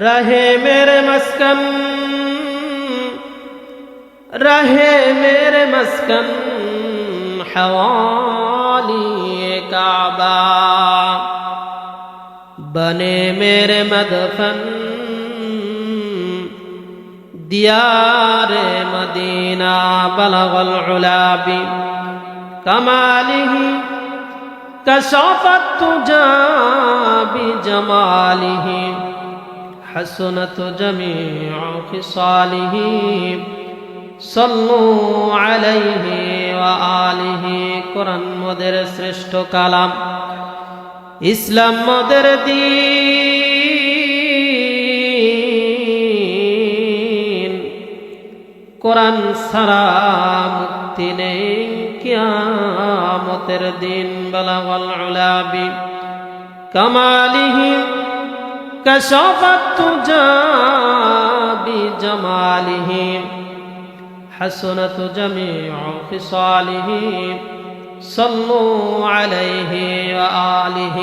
رہے میرے مسکن، رہے میرے مسکن حوالی کعبہ۔ بنے میرے مدفن، دیار مدینہ، بلغ العلا بکمالہ کشفت تجا بجمالہ حسنت جميع خصاله صلوا عليه وآله কোরআন মোদের শ্রেষ্ঠ কালাম ইসলাম মোদের দিন কোরআন সারা মুক্তি নেই কিয়ামতের দিন বালাগাল উলাবি কামালিহি كشفت تجا بجماله حسنت جميع خصاله. صلوا عليه وآله.